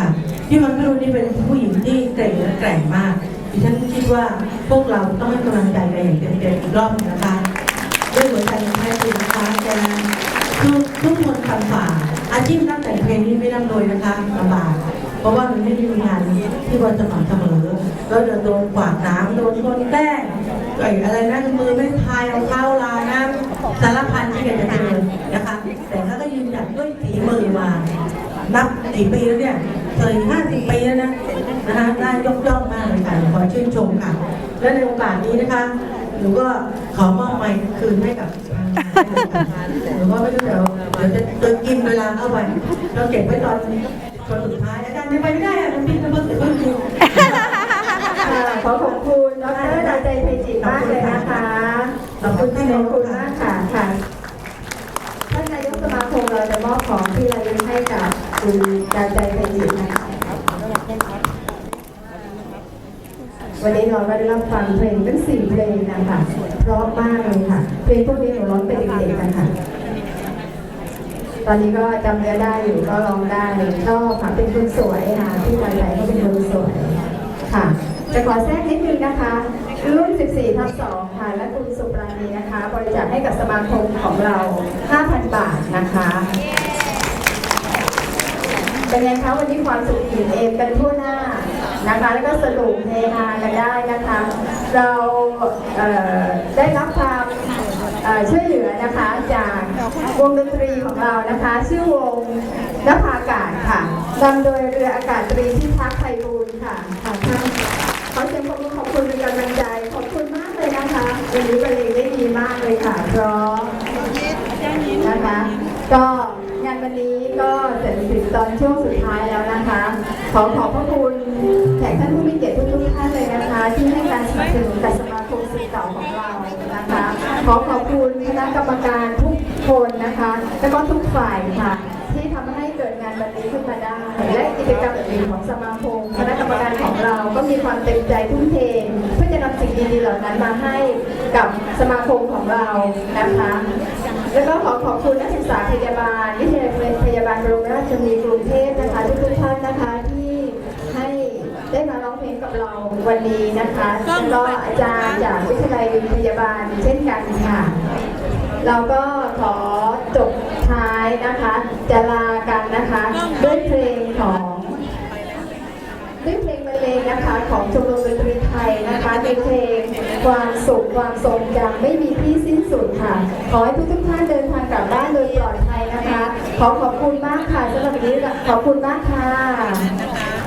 ค่ะพี่วันพิรุณนี่เป็นผู้หญิงที่เก่งและแกร่งมากดิฉันคิดว่าพวกเราต้องให้กำลังใจกันอย่างเต็มๆอีกรอบหนึ่งนะคะด้วยหัวใจของแท้จริงนะคะแกคือทุกคนทำฝ่าอาชีพนักแต่งเพลงนี่ไม่ร่ำรวยนะคะลำบากเพราะว่ามันไม่ได้มีงานที่ว่าสม่ำเสมอแล้วจะโดนขวากน้ำโดนคนแกล้งไอ้อะไรนะมือไม่พายเอาเท้าลาน้ำสารพันที่แกจะเจอนะคะ แต่ถ้าก็ยืนหยัดด้วยฝีมือมา นับกี่ปีแล้วเนี่ย เคยห้าสิบปีแล้วนะนะคะน่ายกย่องมากเลยค่ะขอชื่นชมค่ะ และในโอกาสนี้นะคะหนูก็ขอมอบไมค์คืนให้กับทางหนูว่าไม่รู้เดี๋ยวเดี๋ยวจะจะกินเวลาเข้าไปเราเก็บไว้ตอนตอนสุดท้ายอาจารย์ยังไปไม่ได้อะน้ำพริกน้ำมันเสร็จเพิ่งกินค่ะขอขอบคุณดรดาใจไทยจิตมากเลยนะคะขอบคุณท่านขนาอยบกคุณค่ะมากค่ะค่ะท่านนายกสมาคมเราจะมอบของที่ระลึกให้กับ คุณดาใจไทยจิตนะคะวันนี้เราก็ได้รับฟังเพลงทั้งสี่เพลงนะคะเพราะมากเลยค่ะ เพลงพวกนี้หนูร้องเป็นเด็กๆกันค่ะ ตอนนี้ก็จำเนื้อได้อยู่ก็ร้องได้ก็ค่ะเป็นคนสวยค่ะที่ดาใจก็เป็นคนสวยค่ะจะขอแทรกนิดนึงนะคะรุ่น 14ทับ2ค่ะ และคุณสุปราณีนะคะ บริจาคให้กับสมาคมของเรา 5,000 บาทนะคะ ไงคะวันนี้ความสุขอิ่มเอมกันทั่วหน้านะคะ แล้วก็สนุกเฮฮากันได้นะคะ เราเอ่อได้รับความเอ่อช่วยเหลือนะคะจากวงดนตรีของเรานะคะ ชื่อวงนภาอากาศค่ะนำโดยเรืออากาศตรีพิทักษ์ไพบูลย์ค่ะค่ะท่านขอเสียงปรบมือขอบคุณเป็นกำลังใจขอบคุณมากเลยนะคะวันนี้บรรเลงได้ดีมากเลยค่ะเพราะนะคะก็งาน วันนี้ก็เสร็จสิ้นตอนช่วงสุดท้ายแล้วนะคะ ขอขอบพระคุณแขกท่านผู้มีเกียรติทุกท่านเลยนะคะ ที่ให้การสนับสนุนกับสมาคมสื่อเก่าของเรานะคะ ขอขอบคุณคณะกรรมการทุกคนนะคะ และก็ทุกฝ่ายค่ะ ที่ทำให้เกิดงานวันนี้ขึ้นมาได้และกิจกรรมอื่นๆของสมาคมคณะกรรมการของเราก็มีความเต็มใจทุ่มเทเพื่อจะนำสิ่งดีๆเหล่านั้นมาให้กับสมาคมของเรานะคะ แล้วก็ขอขอบคุณนักศึกษาพยาบาลวิทยาลัยพยาบาลโรงราชธานีกรุงเทพนะคะทุกท่านนะคะที่ให้ได้มาร้องเพลงกับเราวันนี้นะคะแล้วก็อาจารย์จากวิทยาลัยพยาบาลเช่นกันค่ะ เราก็ขอจบายนะคะ จะลากันนะคะ ด้วยเพลงของด้วยเพลงบรรเลงนะคะ ของชมรมดนตรีไทยนะคะในเพลงความสุขความทรงจำไม่มีที่สิ้นสุดค่ะ ขอให้ทุกทุกท่านเดินทางกลับบ้านโดยปลอดภัยนะคะ ขอขอบคุณมากค่ะสำหรับนี้ขอบคุณมากค่ะ